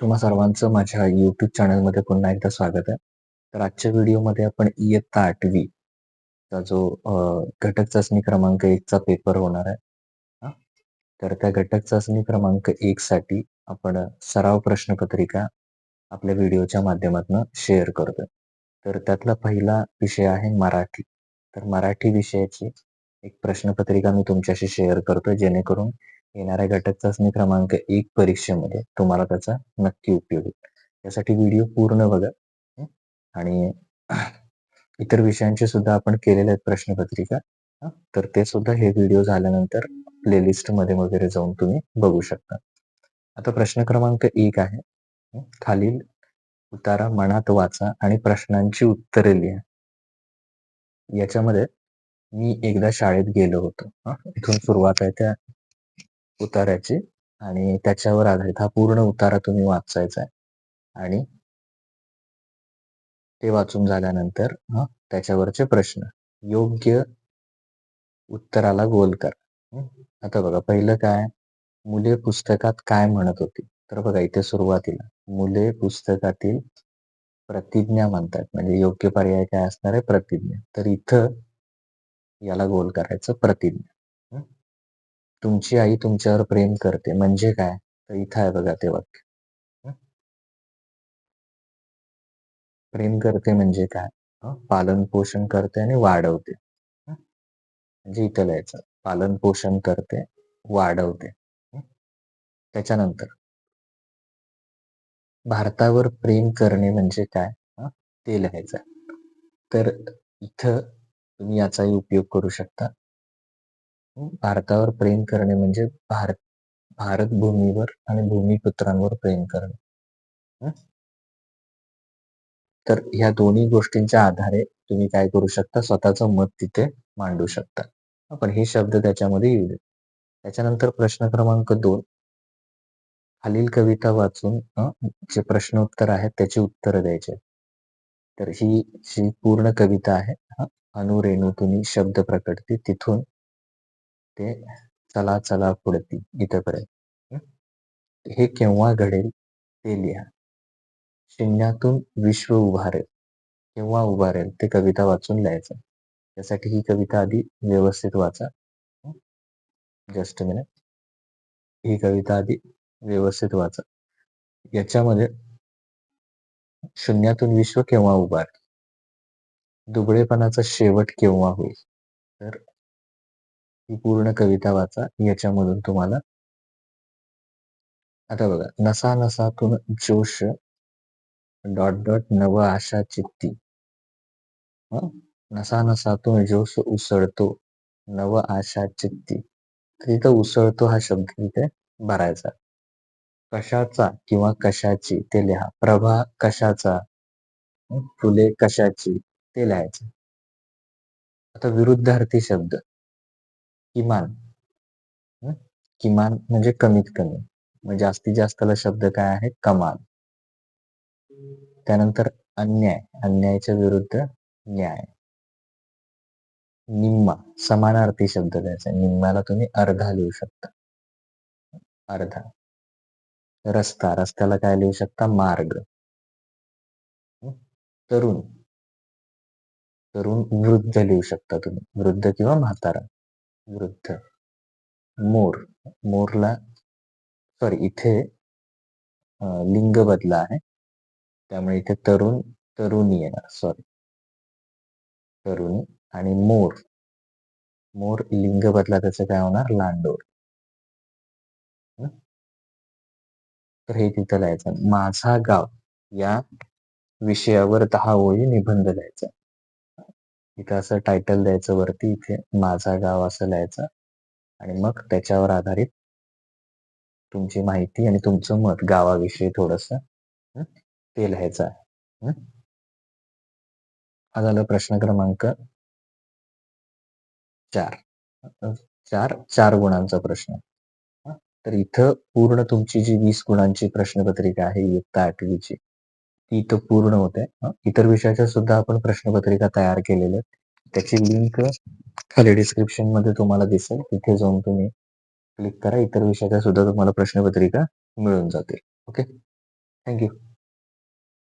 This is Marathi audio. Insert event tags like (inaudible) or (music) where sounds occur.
तुम्हा सर्वांचं माझ्या यूट्यूब चॅनलमध्ये पुन्हा एकदा स्वागत आहे. तर आजच्या व्हिडिओमध्ये आपण इयत्ता आठवी चा जो घटक चाचणी क्रमांक एकचा पेपर होणार आहे. तर त्या घटक चाचणी क्रमांक एक साठी आपण सराव प्रश्नपत्रिका आपल्या व्हिडिओच्या माध्यमातून शेअर करतोय. तर त्यातला पहिला विषय आहे मराठी. तर मराठी विषयाची एक प्रश्नपत्रिका मी तुमच्याशी शेअर करतोय जेणेकरून येणाऱ्या घटक चाचणी क्रमांक एक परीक्षेमध्ये तुम्हाला त्याचा नक्की उपयोग होईल. यासाठी व्हिडिओ पूर्ण बघा आणि (clears throat) इतर विषयांचे सुद्धा आपण केलेले आहेत प्रश्नपत्रिका तर ते सुद्धा हे व्हिडिओ झाल्यानंतर प्लेलिस्टमध्ये वगैरे जाऊन तुम्ही बघू शकता. आता प्रश्न क्रमांक एक आहे खालील उतारा मनात वाचा आणि प्रश्नांची उत्तरे लिहा. याच्यामध्ये मी एकदा शाळेत गेलो होतो इथून सुरुवात आहे त्या उताराची आणि त्याच्यावर आधारित हा पूर्ण उतारा तुम्ही वाचायचा आहे. आणि ते वाचून झाल्यानंतर त्याच्यावरचे प्रश्न. योग्य उत्तराला गोल कर. आता बघा पहिलं काय? मुले पुस्तकात काय म्हणत होती? तर बघा इथे सुरुवातीला. मुले पुस्तकातील प्रतिज्ञा म्हणतात. म्हणजे योग्य पर्याय काय असणार आहे? प्रतिज्ञा. तर इथं याला गोल करायचं प्रतिज्ञा. तुमची आई तुमच्यावर प्रेम करते. म्हणजे काय? तर इथं आहे बघा ते वाक्य. प्रेम करते म्हणजे काय? पालन पोषण करते आणि वाढवते. म्हणजे इथं लिहायचं. पालन पोषण करते वाढवते. त्याच्यानंतर. भारतावर प्रेम करणे म्हणजे काय? ते लिहायचं. तर इथं तुम्ही याचाही उपयोग करू शकता. भारतावर प्रेम करणे म्हणजे भारत भारत भूमीवर आणि भूमिपुत्रांवर प्रेम करणे. तर ह्या दोन्ही गोष्टींच्या आधारे तुम्ही काय करू शकता? स्वतःचं मत तिथे मांडू शकता. पण हे शब्द त्याच्यामध्ये येऊ. त्याच्यानंतर प्रश्न क्रमांक दोन. खालील कविता वाचून जे प्रश्न उत्तर आहेत त्याची उत्तर द्यायचे तर ही जी पूर्ण कविता आहे. अनुरेणू तुम्ही शब्द प्रकटते तिथून ते चला चला पुढती इथपर्यंत. हे केव्हा घडेल ते लिहा. शून्यातून विश्व उभारेल. केव्हा उभारेल ते कविता वाचून लिहायचं. त्यासाठी ही कविता आधी व्यवस्थित वाचा. Just minute. ही कविता आधी व्यवस्थित वाचा. याच्यामध्ये शून्यातून विश्व केव्हा उभार दुबळेपणाचा शेवट केव्हा होईल? तर ही पूर्ण कविता वाचा. याच्यामधून तुम्हाला आता बघा नसा नसातून जोश डॉट डॉट नव आशा चित्ती. नसा नसातून जोश उसळतो नव आशा चित्ती. तिथं उसळतो हा शब्द तिथे भरायचा. कशाचा किंवा कशाची ते लिहा. प्रभा कशाचा? फुले कशाची? ते लिहायचं. आता विरुद्धार्थी शब्द. किमान. किमान म्हणजे कमीत कमी. मग जास्तीत जास्तला शब्द काय आहे कमाल. त्यानंतर अन्याय. अन्यायाच्या विरुद्ध न्याय. निम्मा. समानार्थी शब्द द्यायचा निम्म्याला तुम्ही अर्धा लिहू शकता. अर्धा. रस्ता. रस्त्याला काय लिहू शकता? मार्ग. तरुण. तरुण वृद्ध लिहू शकता तुम्ही. वृद्ध किंवा म्हातारा. वृद्ध. मोर. मोरला सॉरी इथे लिंग बदला आहे. त्यामुळे इथे तरुण तरुणी येणार सॉरी तरुणी आणि मोर. मोर लिंग बदला त्याचं काय होणार? लांडोर. तर हे तिथं लिहायचं. माझा गाव या विषयावर दहा ओळी निबंध लिहायचा. इथं असं टायटल द्यायचं वरती इथे माझा गाव असं लिहायचं. आणि मग त्याच्यावर आधारित तुमची माहिती आणि तुमचं मत गावाविषयी थोडस ते लिहायचं आहे. हा? झाला प्रश्न क्रमांक चार. चार चार गुणांचा प्रश्न. तर इथं पूर्ण तुमची जी वीस गुणांची प्रश्नपत्रिका आहे इयत्ता आठवीची ती इथं पूर्ण होते. इतर विषयाच्या सुद्धा आपण प्रश्नपत्रिका तयार केलेल्या त्याची लिंक खाली डिस्क्रिप्शनमध्ये तुम्हाला दिसेल. तिथे जाऊन तुम्ही क्लिक करा. इतर विषयाच्या सुद्धा तुम्हाला प्रश्नपत्रिका मिळून जातील. Okay thank you